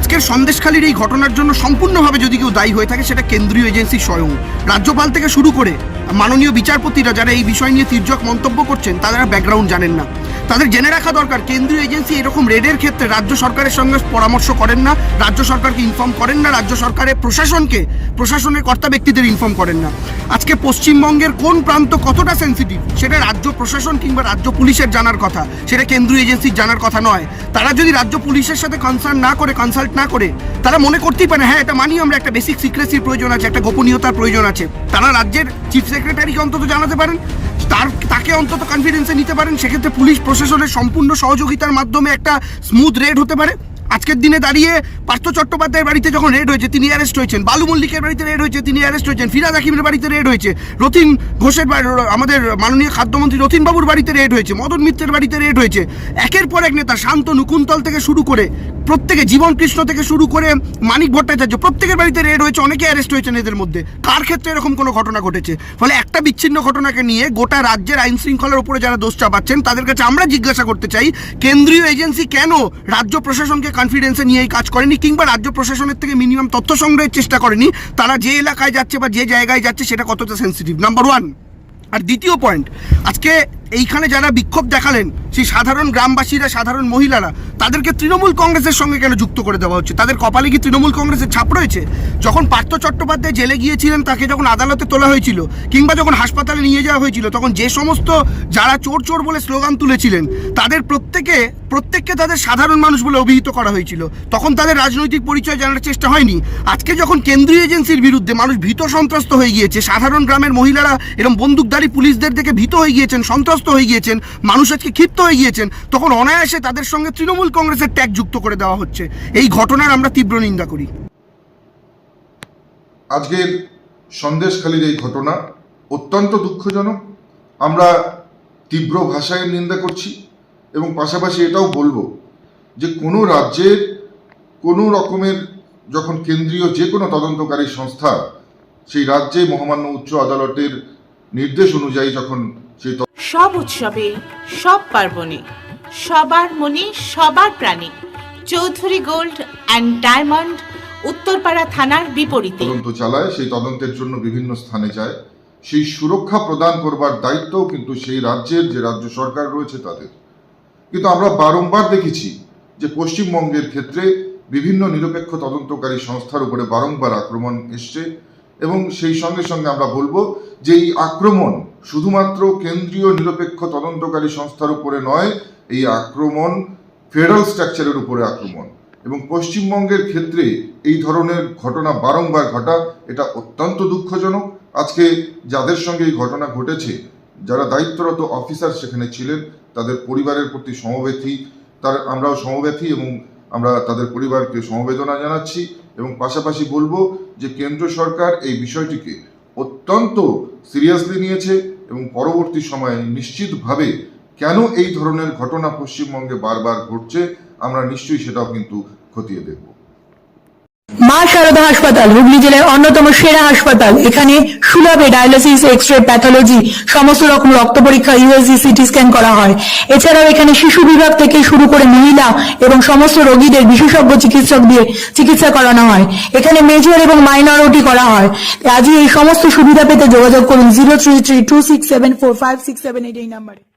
আজকের সন্দেশখালির এই ঘটনার জন্য সম্পূর্ণভাবে যদি কেউ দায়ী হয়ে থাকে, সেটা কেন্দ্রীয় এজেন্সি স্বয়ং। রাজ্যপাল থেকে শুরু করে মাননীয় বিচারপতিরা যারা এই বিষয় নিয়ে তির্যক মন্তব্য করছেন, তারা ব্যাকগ্রাউন্ড জানেন না। তাদের জেনে রাখা দরকার। কেন্দ্রীয় এজেন্সি এরকম রেডের ক্ষেত্রে রাজ্য সরকারের সঙ্গে পরামর্শ করেন না, রাজ্য সরকারকে ইনফর্ম করেন না, রাজ্য সরকারের প্রশাসনকে, প্রশাসনের কর্তা ব্যক্তিদের ইনফর্ম করেন না। আজকে পশ্চিমবঙ্গের কোন প্রান্ত কতটা সেন্সিটিভ সেটা রাজ্য প্রশাসন কিংবা রাজ্য পুলিশের জানার কথা, সেটা কেন্দ্রীয় এজেন্সির জানার কথা নয়। তারা যদি রাজ্য পুলিশের সাথে কনসার্ন না করে কনসাল্ট না করে, তারা মনে করতেই পারে হ্যাঁ এটা মানি আমরা একটা বেসিক সিক্রেসির প্রয়োজন আছে, একটা গোপনীয়তার প্রয়োজন আছে। তারা রাজ্যের চিফ সেক্রেটারিকে অন্তত জানাতে পারেন। তার তাকে অন্তত কনফিডেন্সে নিতে পারেন, সেক্ষেত্রে পুলিশ প্রশাসনের সম্পূর্ণ সহযোগিতার মাধ্যমে একটা স্মুথ রেড হতে পারে। আজকের দিনে দাঁড়িয়ে পার্থ চট্টোপাধ্যায়ের বাড়িতে যখন রেড হয়েছে, তিনি অ্যারেস্ট হয়েছেন। বালু মল্লিকের বাড়িতে রেড হয়েছে, তিনি অ্যারেস্ট হয়েছেন। ফিরাদ হাকিমের বাড়িতে রেড হয়েছে। রতিন ঘোষের আমাদের মাননীয় খাদ্যমন্ত্রী রতিন বাবুর বাড়িতে রেড হয়েছে। মদন মিত্রের বাড়িতে রেড হয়েছে। একের পর এক নেতা শান্ত নুকুন্তল থেকে শুরু করে প্রত্যেকে, জীবন কৃষ্ণ থেকে শুরু করে মানিক ভট্টাচার্য, প্রত্যেকের বাড়িতে রেড হয়েছে অনেকে অ্যারেস্ট হয়েছেন এদের মধ্যে। কার ক্ষেত্রে এরকম কোনো ঘটনা ঘটেছে? ফলে একটা বিচ্ছিন্ন ঘটনাকে নিয়ে গোটা রাজ্যের আইন শৃঙ্খলার উপরে যারা দোষ চাপাচ্ছেন, তাদের কাছে আমরা জিজ্ঞাসা করতে চাই, কেন্দ্রীয় এজেন্সি কেন রাজ্য প্রশাসনকে কনফিডেন্সে নিয়ে এই কাজ করেনি কিংবা রাজ্য প্রশাসনের থেকে মিনিমাম তথ্য সংগ্রহের চেষ্টা করেনি? তারা যে এলাকায় যাচ্ছে বা যে জায়গায় যাচ্ছে, সেটা কতটা সেন্সিটিভ নাম্বার ওয়ান আর দ্বিতীয় পয়েন্ট আজকে এইখানে যারা বিক্ষোভ দেখালেন সেই সাধারণ গ্রামবাসীরা, সাধারণ মহিলারা, তাদেরকে তৃণমূল কংগ্রেসের সঙ্গে কেন যুক্ত করে দেওয়া হচ্ছে? তাদের কপালে কি তৃণমূল কংগ্রেসের ছাপ রয়েছে? যখন পার্থ চট্টোপাধ্যায় জেলে গিয়েছিলেন, তাকে যখন আদালতে তোলা হয়েছিল, কিংবা যখন হাসপাতালে নিয়ে যাওয়া হয়েছিল, তখন যে সমস্ত যারা চোর চোর বলে স্লোগান তুলেছিলেন, তাদের প্রত্যেকে, প্রত্যেককে তাদের সাধারণ মানুষ বলে অভিহিত করা হয়েছিল। তখন তাদের রাজনৈতিক পরিচয় জানার চেষ্টা হয়নি। আজকে যখন কেন্দ্রীয় এজেন্সির বিরুদ্ধে মানুষ ভীত সন্ত্রস্ত হয়ে গিয়েছে, সাধারণ গ্রামের মহিলারা এরকম বন্দুকধারী পুলিশদের দেখে ভীত হয়ে গিয়েছেন, সন্ত্রস্ত হয়ে গিয়েছেন, মানুষ আজকে ক্ষিপ্ত হয়ে গিয়েছেন তখন অনায়াসে তাদের সঙ্গে তৃণমূল কংগ্রেসের ট্যাগ যুক্ত করে দেওয়া হচ্ছে। এই ঘটনার আমরা তীব্র নিন্দা করি। আজকের সন্দেশখালীর এই ঘটনা অত্যন্ত দুঃখজনক। আমরা তীব্র ভাষায় নিন্দা করছি এবং পাশাপাশি এটাও বলব যে কোনো রাজ্যের কোনো রকমের যখন কেন্দ্রীয় যে কোনো তদন্তকারী সংস্থা সেই রাজ্যে মহামান্য উচ্চ আদালতের নির্দেশ অনুযায়ী যখন সেই সব উৎসবে, সব পার্বণে, সবার মনে সবার প্রাণে, Chowdhury gold and diamond, Uttarpara থানার বিপরীতে। তদন্ত চালায়, সেই তদন্তের জন্য বিভিন্ন স্থানে যায়। সেই সুরক্ষা প্রদান করবার দায়িত্ব কিন্তু সেই রাজ্যের, যে রাজ্য সরকার রয়েছে তাদের। কিন্তু আমরা বারংবার দেখেছি যে পশ্চিমবঙ্গের ক্ষেত্রে বিভিন্ন নিরপেক্ষ তদন্তকারী সংস্থার উপরে বারংবার আক্রমণ এসছে এবং সেই সঙ্গে সঙ্গে আমরা বলব যে এই আক্রমণ শুধুমাত্র কেন্দ্রীয় নিরপেক্ষ তদন্তকারী সংস্থার উপরে নয়, এই আক্রমণ ফেডারেল স্ট্রাকচারের উপরে আক্রমণ। এবং পশ্চিমবঙ্গের ক্ষেত্রে এই ধরনের ঘটনা বারংবার ঘটা, এটা অত্যন্ত দুঃখজনক। আজকে যাদের সঙ্গে এই ঘটনা ঘটেছে, যারা দায়িত্বরত অফিসার সেখানে ছিলেন, তাদের পরিবারের প্রতি সমবেথী তার আমরাও সমবেথী এবং আমরা তাদের পরিবারকে সমবেদনা জানাচ্ছি। এবং পাশাপাশি বলব যে, কেন্দ্র সরকার এই বিষয়টিকে অত্যন্ত সিরিয়াসলি নিয়েছে এবং পরবর্তী সময়ে নিশ্চিতভাবে কেন এই ধরনের ঘটনা পশ্চিমবঙ্গে বারবার ঘটছে, আমরা নিশ্চয়ই সেটাও কিন্তু খতিয়ে দেখব। মা শারদা হাসপাতাল, হুগলি জেলার অন্যতম সেরা হাসপাতাল, এখানে সুলভে ডায়ালিসিস এক্স রে প্যাথোলজি সমস্ত রকম রক্ত পরীক্ষা ইউএসজি সিটি স্ক্যান করা হয়। এছাড়াও এখানে শিশু বিভাগ থেকে শুরু করে মহিলা এবং সমস্ত রোগীদের বিশেষজ্ঞ চিকিৎসক দিয়ে চিকিৎসা করানো হয়। এখানে মেজর এবং মাইনরিটি করা হয়। আজই এই সমস্ত সুবিধা পেতে যোগাযোগ করুন zero three three two six seven four five six seven eight এই নাম্বারে।